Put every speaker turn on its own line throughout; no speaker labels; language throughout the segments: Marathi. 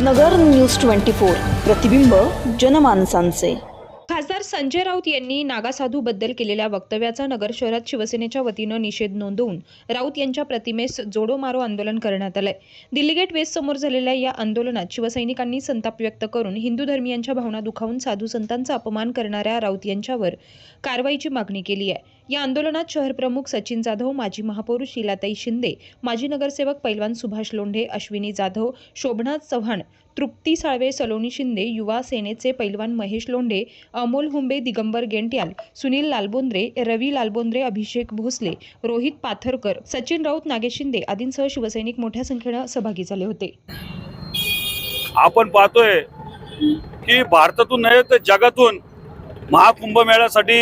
नगर न्यूज ट्वेंटी फोर. प्रतिबिंब जनमानसांचे.
खासदार संजय राऊत यांनी नागासाधूबद्दल केलेल्या वक्तव्याचा नगर शहरात शिवसेनेच्या वतीनं निषेध नोंदवून राऊत यांच्या प्रतिमेस जोडो मारो आंदोलन करण्यात आलंय. दिल्ली गेट वेस्ट समोर झालेल्या या आंदोलनात शिवसैनिकांनी संताप व्यक्त करून हिंदू धर्मियांच्या भावना दुखावून साधू संतांचा अपमान करणाऱ्या राऊत यांच्यावर कारवाईची मागणी केली आहे. या आंदोलनात शहर प्रमुख सचिन जाधव माजी महापौर शीलाताई शिंदे माजी नगरसेवक पैलवान सुभाष लोंढे अश्विनी जाधव शोभनाथ चव्हाण तृप्ती साळवे सलोनी शिंदे युवा सेनेचे पैलवान महेश लोंढे अमोल हुंबे दिगंबर गेंट्याल सुनील लालबोंद्रे रवी लालबोंद्रे अभिषेक भोसले रोहित पाथरकर सचिन राऊत नागेश शिंदे आदींसह शिवसैनिक मोठ्या संख्येनं सहभागी झाले होते.
आपण पाहतोय की भारतातून नव्हे तर जगातून महाकुंभमेळ्यासाठी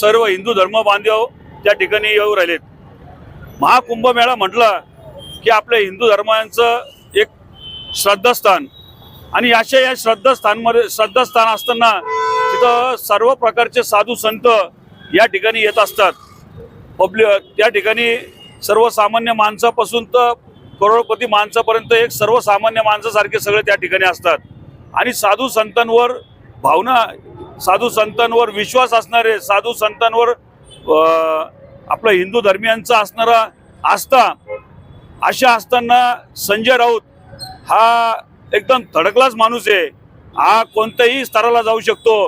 सर्व हिंदू धर्म बांधव त्या ठिकाणी येऊ राहिलेत. महाकुंभमेळा म्हटला की आपल्या हिंदू धर्मांचं एक श्रद्धास्थान. आणि अशा या श्रद्धास्थानमध्ये श्रद्धास्थान असताना तिथं सर्व प्रकारचे साधू संत या ठिकाणी येत असतात. पब्लिक त्या ठिकाणी सर्वसामान्य माणसापासून तर करोडपती माणसापर्यंत एक सर्वसामान्य माणसासारखे सगळे त्या ठिकाणी असतात. आणि साधू संतांवर भावना साधू संतांवर विश्वास असणारे साधू संतांवर अं, आपलं हिंदू धर्मियांचा असणारा आस्था अशा असताना संजय राऊत हा एकदम थडकलाच माणूस आहे. हा कोणत्याही स्तराला जाऊ शकतो.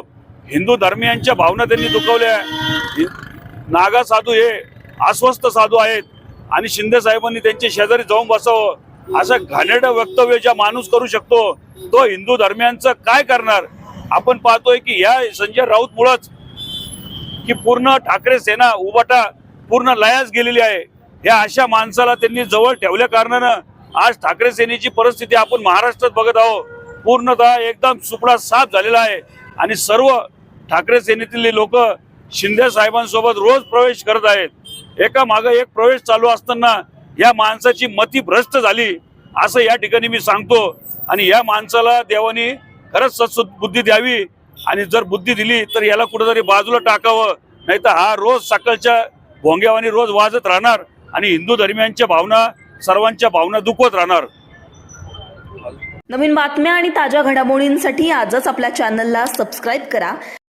हिंदू धर्मियांच्या भावना त्यांनी दुखवल्या. नागा साधू हे अस्वस्थ साधू आहेत आणि शिंदे साहेबांनी त्यांच्या शेजारी जाऊन बसावं. असं घाणेरडं वक्तव्य ज्या माणूस करू शकतो तो हिंदू धर्मियांचं काय करणार? आपण पाहतोय की या संजय राऊत मुळच की पूर्ण ठाकरे सेना उबाटा पूर्ण लयास गेलेली आहे. या अशा माणसाला त्यांनी जवळ ठेवल्या कारणानं आज ठाकरे सेनेची परिस्थिती आपण महाराष्ट्रात बघत आहोत. पूर्णतः एकदम सुपडा साफ झालेला आहे. आणि सर्व ठाकरे सेनेतील लोक शिंदे साहेबांसोबत रोज प्रवेश करत आहेत. एका मागे एक प्रवेश चालू असताना या माणसाची मती भ्रष्ट झाली असं या ठिकाणी मी सांगतो. आणि या माणसाला देवानी खरंच सत्सुद्धी द्यावी आणि जर बुद्धी दिली तर याला कुठेतरी बाजूला टाकावं. नाही तर हा रोज सकाळच्या भोंग्यावानी रोज वाजत राहणार आणि हिंदू धर्मियांच्या भावना सर्वांच्या भावना दुखवत राहणार.
नवीन बातम्या आणि ताज्या घडामोडींसाठी आजच आपल्या चॅनलला सबस्क्राईब करा.